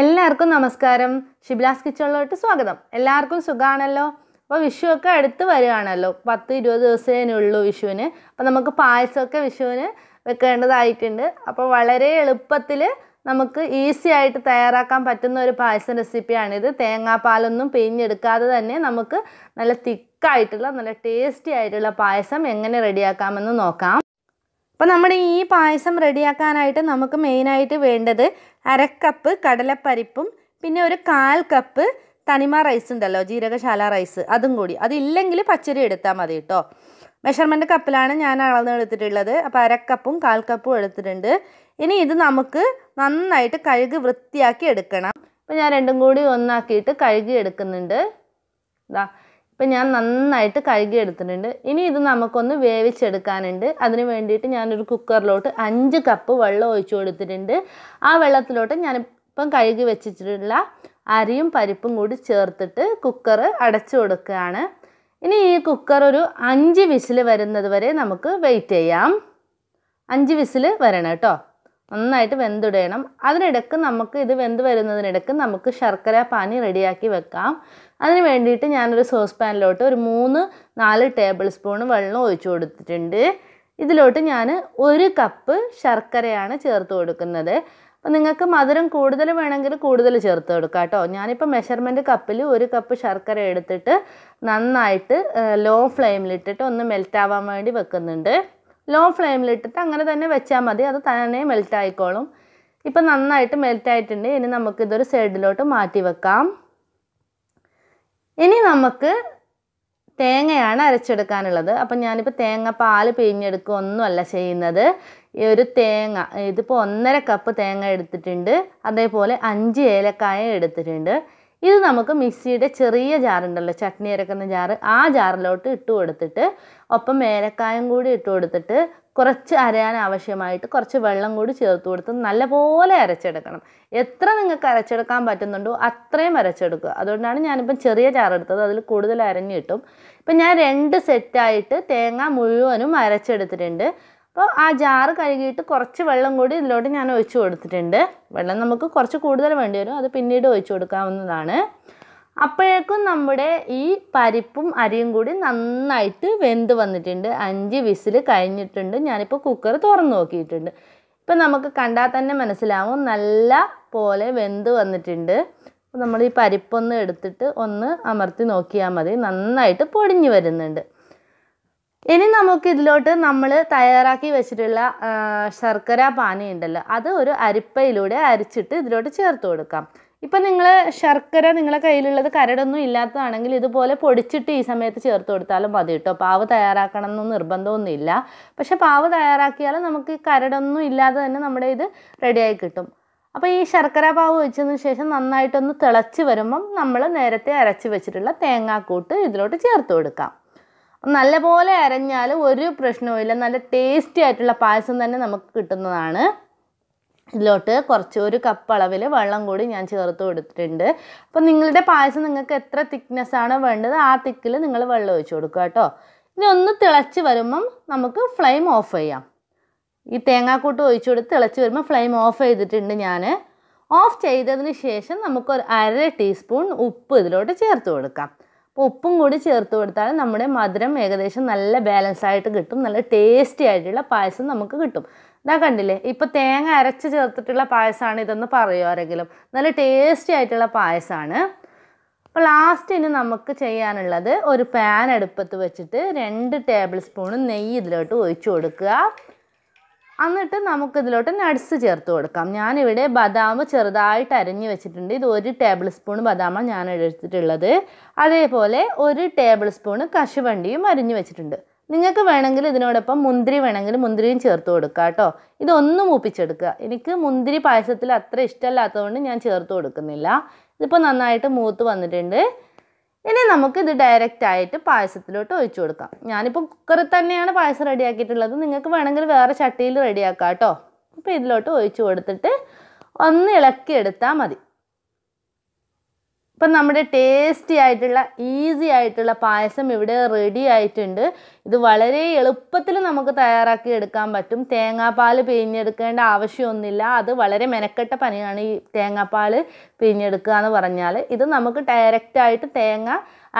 എല്ലാവർക്കും നമസ്കാരം. ഷിബ്ലാസ് കിച്ചണിലോട്ട് സ്വാഗതം. എല്ലാവർക്കും സുഖമാണല്ലോ അപ്പോൾ വിഷുവൊക്കെ അടുത്ത് വരികയാണല്ലോ. പത്ത് ഇരുപത് ദിവസത്തിനുള്ളൂ വിഷുവിന്. അപ്പോൾ നമുക്ക് പായസമൊക്കെ വിഷുവിന് വെക്കേണ്ടതായിട്ടുണ്ട്. അപ്പോൾ വളരെ എളുപ്പത്തിൽ നമുക്ക് ഈസി ആയിട്ട് തയ്യാറാക്കാൻ പറ്റുന്ന ഒരു പായസം റെസിപ്പിയാണിത്. തേങ്ങാപ്പാലൊന്നും പിഴിഞ്ഞെടുക്കാതെ തന്നെ നമുക്ക് നല്ല തിക്കായിട്ടുള്ള നല്ല ടേസ്റ്റി ആയിട്ടുള്ള പായസം എങ്ങനെ റെഡിയാക്കാമെന്ന് നോക്കാം. അപ്പോൾ നമ്മുടെ ഈ പായസം റെഡിയാക്കാനായിട്ട് നമുക്ക് മെയിനായിട്ട് വേണ്ടത് അരക്കപ്പ് കടലപ്പരിപ്പും പിന്നെ ഒരു കാൽ കപ്പ് തനിമ റൈസ് ഉണ്ടല്ലോ ജീരകശാല റൈസ് അതും കൂടി. അതില്ലെങ്കിൽ പച്ചരി എടുത്താൽ മതി കേട്ടോ മെഷർമെന്റ് കപ്പിലാണ് ഞാൻ അളന്ന് എടുത്തിട്ടുള്ളത്. അപ്പോൾ അരക്കപ്പും കാൽ കപ്പും എടുത്തിട്ടുണ്ട്. ഇനി ഇത് നമുക്ക് നന്നായിട്ട് കഴുകി വൃത്തിയാക്കി എടുക്കണം. അപ്പോൾ ഞാൻ രണ്ടും കൂടി ഒന്നാക്കിയിട്ട് കഴുകി എടുക്കുന്നുണ്ട്. ഇതാ ഇപ്പം ഞാൻ നന്നായിട്ട് കഴുകി എടുത്തിട്ടുണ്ട്. ഇനി ഇത് നമുക്കൊന്ന് വേവിച്ചെടുക്കാനുണ്ട്. അതിന് വേണ്ടിയിട്ട് ഞാനൊരു കുക്കറിലോട്ട് അഞ്ച് കപ്പ് വെള്ളം ഒഴിച്ചു കൊടുത്തിട്ടുണ്ട്. ആ വെള്ളത്തിലോട്ട് ഞാനിപ്പം കഴുകി വെച്ചിട്ടുള്ള അരിയും പരിപ്പും കൂടി ചേർത്തിട്ട് കുക്കർ അടച്ചു കൊടുക്കുകയാണ്. ഇനി ഈ കുക്കർ ഒരു അഞ്ച് വിസിൽ വരുന്നത് വരെ നമുക്ക് വെയിറ്റ് ചെയ്യാം. അഞ്ച് വിസിൽ വരണം കേട്ടോ. നന്നായിട്ട് വെന്തിടണം. അതിനിടക്ക് നമുക്ക് ഇത് വെന്ത് വരുന്നതിനിടക്ക് നമുക്ക് ശർക്കര പാനി റെഡിയാക്കി വെക്കാം. അതിന് വേണ്ടിയിട്ട് ഞാനൊരു സോസ് പാനിലോട്ട് ഒരു മൂന്ന് നാല് ടേബിൾ സ്പൂൺ വെള്ളം ഒഴിച്ചു കൊടുത്തിട്ടുണ്ട്. ഇതിലോട്ട് ഞാൻ ഒരു കപ്പ് ശർക്കരയാണ് ചേർത്ത് കൊടുക്കുന്നത്. അപ്പോൾ നിങ്ങൾക്ക് മധുരം കൂടുതൽ വേണമെങ്കിൽ കൂടുതൽ ചേർത്ത് കൊടുക്കാം കേട്ടോ. ഞാനിപ്പോൾ മെഷർമെന്റ് കപ്പിൽ ഒരു കപ്പ് ശർക്കര എടുത്തിട്ട് നന്നായിട്ട് ലോ ഫ്ലെയിമിലിട്ടിട്ട് ഒന്ന് മെൽറ്റ് ആവാൻ വേണ്ടി വെക്കുന്നുണ്ട്. ലോ ഫ്ലെയിമിലിട്ടിട്ട് അങ്ങനെ തന്നെ വെച്ചാൽ മതി. അത് തന്നെ മെൽറ്റ് ആയിക്കോളും. ഇപ്പം നന്നായിട്ട് മെൽറ്റ് ആയിട്ടുണ്ട്. ഇനി നമുക്കിതൊരു സൈഡിലോട്ട് മാറ്റി വെക്കാം. ഇനി നമുക്ക് തേങ്ങയാണ് അരച്ചെടുക്കാനുള്ളത്. അപ്പം ഞാനിപ്പോൾ തേങ്ങ പാൽ പിഴിഞ്ഞെടുക്കുക ഒന്നുമല്ല ചെയ്യുന്നത്. ഈ ഒരു തേങ്ങ ഇതിപ്പോൾ ഒന്നര കപ്പ് തേങ്ങ എടുത്തിട്ടുണ്ട്. അതേപോലെ അഞ്ച് ഏലക്കായ എടുത്തിട്ടുണ്ട്. ഇത് നമുക്ക് മിക്സിയുടെ ചെറിയ ജാറുണ്ടല്ലോ ചട്നി അരക്കുന്ന ജാറ്. ആ ജാറിലോട്ട് ഇട്ട് കൊടുത്തിട്ട് ഒപ്പം ഏലക്കായും കൂടി ഇട്ട് കൊടുത്തിട്ട് കുറച്ച് അരയാൻ ആവശ്യമായിട്ട് കുറച്ച് വെള്ളം കൂടി ചേർത്ത് കൊടുത്ത് നല്ലപോലെ അരച്ചെടുക്കണം. എത്ര നിങ്ങൾക്ക് അരച്ചെടുക്കാൻ പറ്റുന്നുണ്ടോ അത്രയും അരച്ചെടുക്കുക. അതുകൊണ്ടാണ് ഞാനിപ്പം ചെറിയ ചാറെടുത്തത് അതിൽ കൂടുതൽ അരഞ്ഞു കിട്ടും ഇപ്പം ഞാൻ രണ്ട് സെറ്റായിട്ട് തേങ്ങ മുഴുവനും അരച്ചെടുത്തിട്ടുണ്ട്. അപ്പോൾ ആ ജാറ് കഴുകിയിട്ട് കുറച്ച് വെള്ളം കൂടി ഇതിലോട്ട് ഞാൻ ഒഴിച്ച് കൊടുത്തിട്ടുണ്ട്. വെള്ളം നമുക്ക് കുറച്ച് കൂടുതൽ വേണ്ടി വരും. അത് പിന്നീട് ഒഴിച്ചു കൊടുക്കാവുന്നതാണ്. അപ്പോഴേക്കും നമ്മുടെ ഈ പരിപ്പും അരിയും കൂടി നന്നായിട്ട് വെന്ത് വന്നിട്ടുണ്ട്. അഞ്ച് വിസിൽ കഴിഞ്ഞിട്ടുണ്ട്. ഞാനിപ്പോൾ കുക്കർ തുറന്ന് നോക്കിയിട്ടുണ്ട്. ഇപ്പം നമുക്ക് കണ്ടാൽ തന്നെ മനസ്സിലാവും നല്ല പോലെ വെന്ത് വന്നിട്ടുണ്ട്. നമ്മൾ ഈ പരിപ്പൊന്ന് എടുത്തിട്ട് ഒന്ന് അമർത്തി നോക്കിയാൽ മതി. നന്നായിട്ട് പൊടിഞ്ഞു വരുന്നുണ്ട്. ഇനി നമുക്ക് ഇതിലോട്ട് നമ്മൾ തയ്യാറാക്കി വെച്ചിട്ടുള്ള ശർക്കര പാനി ഉണ്ടല്ലോ അത് ഒരു അരിപ്പയിലൂടെ അരിച്ചിട്ട് ഇതിലോട്ട് ചേർത്ത് കൊടുക്കാം. ഇപ്പം നിങ്ങൾ ശർക്കര നിങ്ങളെ കയ്യിലുള്ളത് കരടൊന്നും ഇല്ലാത്തതാണെങ്കിൽ ഇതുപോലെ പൊടിച്ചിട്ട് ഈ സമയത്ത് ചേർത്ത് കൊടുത്താലും മതി കേട്ടോ. പാവ് തയ്യാറാക്കണം എന്നൊന്നും നിർബന്ധമൊന്നുമില്ല. പക്ഷെ പാവ് തയ്യാറാക്കിയാൽ നമുക്ക് കരടൊന്നും ഇല്ലാതെ തന്നെ നമ്മുടെ ഇത് റെഡിയായി കിട്ടും. അപ്പോൾ ഈ ശർക്കര പാവ് വെച്ചതിന് ശേഷം നന്നായിട്ടൊന്ന് തിളച്ച് വരുമ്പം നമ്മൾ നേരത്തെ അരച്ച് വെച്ചിട്ടുള്ള തേങ്ങാക്കൂട്ട് ഇതിലോട്ട് ചേർത്ത് കൊടുക്കാം. നല്ലപോലെ അരഞ്ഞാൽ ഒരു പ്രശ്നവുമില്ല. നല്ല ടേസ്റ്റി ആയിട്ടുള്ള പായസം തന്നെ നമുക്ക് കിട്ടുന്നതാണ്. ഇതിലോട്ട് കുറച്ച് ഒരു കപ്പ് അളവിൽ വെള്ളം കൂടി ഞാൻ ചേർത്ത് കൊടുത്തിട്ടുണ്ട്. അപ്പോൾ നിങ്ങളുടെ പായസം നിങ്ങൾക്ക് എത്ര തിക്നെസ് ആണ് വേണ്ടത് ആ തിക്കിൽ നിങ്ങൾ വെള്ളം ഒഴിച്ചു കൊടുക്കുക കേട്ടോ. ഇനി ഒന്ന് തിളച്ച് വരുമ്പം നമുക്ക് ഫ്ലെയിം ഓഫ് ചെയ്യാം. ഈ തേങ്ങാക്കൂട്ട് ഒഴിച്ചു കൊടുത്ത് തിളച്ച് വരുമ്പോൾ ഫ്ലെയിം ഓഫ് ചെയ്തിട്ടുണ്ട് ഞാൻ. ഓഫ് ചെയ്തതിന് ശേഷം നമുക്കൊരു അര ടീസ്പൂൺ ഉപ്പ് ഇതിലോട്ട് ചേർത്ത് കൊടുക്കാം. അപ്പോൾ ഉപ്പും കൂടി ചേർത്ത് കൊടുത്താൽ നമ്മുടെ മധുരം ഏകദേശം നല്ല ബാലൻസ് ആയിട്ട് കിട്ടും. നല്ല ടേസ്റ്റി ആയിട്ടുള്ള പായസം നമുക്ക് കിട്ടും. ഇതാ കണ്ടില്ലേ? ഇപ്പോൾ തേങ്ങ അരച്ച് ചേർത്തിട്ടുള്ള പായസമാണ് ഇതെന്ന് പറയുമോ ആരെങ്കിലും? നല്ല ടേസ്റ്റി ആയിട്ടുള്ള പായസമാണ് അപ്പോൾ ലാസ്റ്റിന് നമുക്ക് ചെയ്യാനുള്ളത് ഒരു പാൻ അടുപ്പത്ത് വെച്ചിട്ട് രണ്ട് ടേബിൾ സ്പൂൺ നെയ്യ് ഇതിലോട്ട് ഒഴിച്ചു കൊടുക്കുക. എന്നിട്ട് നമുക്കിതിലോട്ട് നട്സ് ചേർത്ത് കൊടുക്കാം. ഞാനിവിടെ ബദാം ചെറുതായിട്ട് അരിഞ്ഞ് വെച്ചിട്ടുണ്ട്. ഇത് ഒരു ടേബിൾ സ്പൂൺ ബദാമാണ് ഞാൻ എടുത്തിട്ടുള്ളത്. അതേപോലെ ഒരു ടേബിൾ സ്പൂൺ കശുവണ്ടിയും അരിഞ്ഞ് വെച്ചിട്ടുണ്ട്. നിങ്ങൾക്ക് വേണമെങ്കിൽ ഇതിനോടൊപ്പം മുന്തിരി വേണമെങ്കിൽ മുന്തിരിയും ചേർത്ത് കൊടുക്കുക കേട്ടോ. ഇതൊന്ന് മൂപ്പിച്ചെടുക്കുക. എനിക്ക് മുന്തിരി പായസത്തിൽ അത്ര ഇഷ്ടമല്ലാത്തതുകൊണ്ട് ഞാൻ ചേർത്ത് കൊടുക്കുന്നില്ല. ഇതിപ്പോൾ നന്നായിട്ട് മൂത്ത് വന്നിട്ടുണ്ട്. ഇനി നമുക്ക് ഇത് ഡയറക്റ്റ് ആയിട്ട് പായസത്തിലോട്ട് ഒഴിച്ചു കൊടുക്കാം. ഞാനിപ്പോൾ കുക്കറിൽ തന്നെയാണ് പായസം റെഡിയാക്കിയിട്ടുള്ളത് നിങ്ങൾക്ക് വേണമെങ്കിൽ വേറെ ചട്ടിയിൽ റെഡിയാക്കാം കേട്ടോ. അപ്പോൾ ഇതിലോട്ട് ഒഴിച്ചു കൊടുത്തിട്ട് ഒന്ന് ഇളക്കി എടുത്താൽ മതി. ഇപ്പം നമ്മുടെ ടേസ്റ്റി ആയിട്ടുള്ള ഈസി ആയിട്ടുള്ള പായസം ഇവിടെ റെഡി ആയിട്ടുണ്ട്. ഇത് വളരെ എളുപ്പത്തിൽ നമുക്ക് തയ്യാറാക്കി എടുക്കാൻ പറ്റും. തേങ്ങാപ്പാൽ പിഴിഞ്ഞെടുക്കേണ്ട ആവശ്യമൊന്നുമില്ല. അത് വളരെ മെനക്കെട്ട പണിയാണ് ഈ തേങ്ങാപ്പാൽ പിഴിഞ്ഞെടുക്കുക എന്ന് പറഞ്ഞാൽ ഇത് നമുക്ക് ഡയറക്റ്റായിട്ട് തേങ്ങ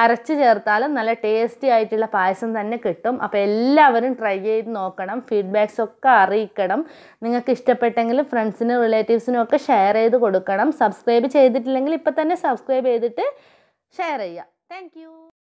അരച്ച് ചേർത്താലും നല്ല ടേസ്റ്റി ആയിട്ടുള്ള പായസം തന്നെ കിട്ടും. അപ്പോൾ എല്ലാവരും ട്രൈ ചെയ്ത് നോക്കണം. ഫീഡ്ബാക്സ് ഒക്കെ അറിയിക്കണം. നിങ്ങൾക്ക് ഇഷ്ടപ്പെട്ടെങ്കിൽ ഫ്രണ്ട്സിനും റിലേറ്റീവ്സിനും ഒക്കെ ഷെയർ ചെയ്ത് കൊടുക്കണം. സബ്സ്ക്രൈബ് ചെയ്തിട്ടില്ലെങ്കിൽ ഇപ്പം തന്നെ സബ്സ്ക്രൈബ് ചെയ്തിട്ട് ഷെയർ ചെയ്യുക. താങ്ക്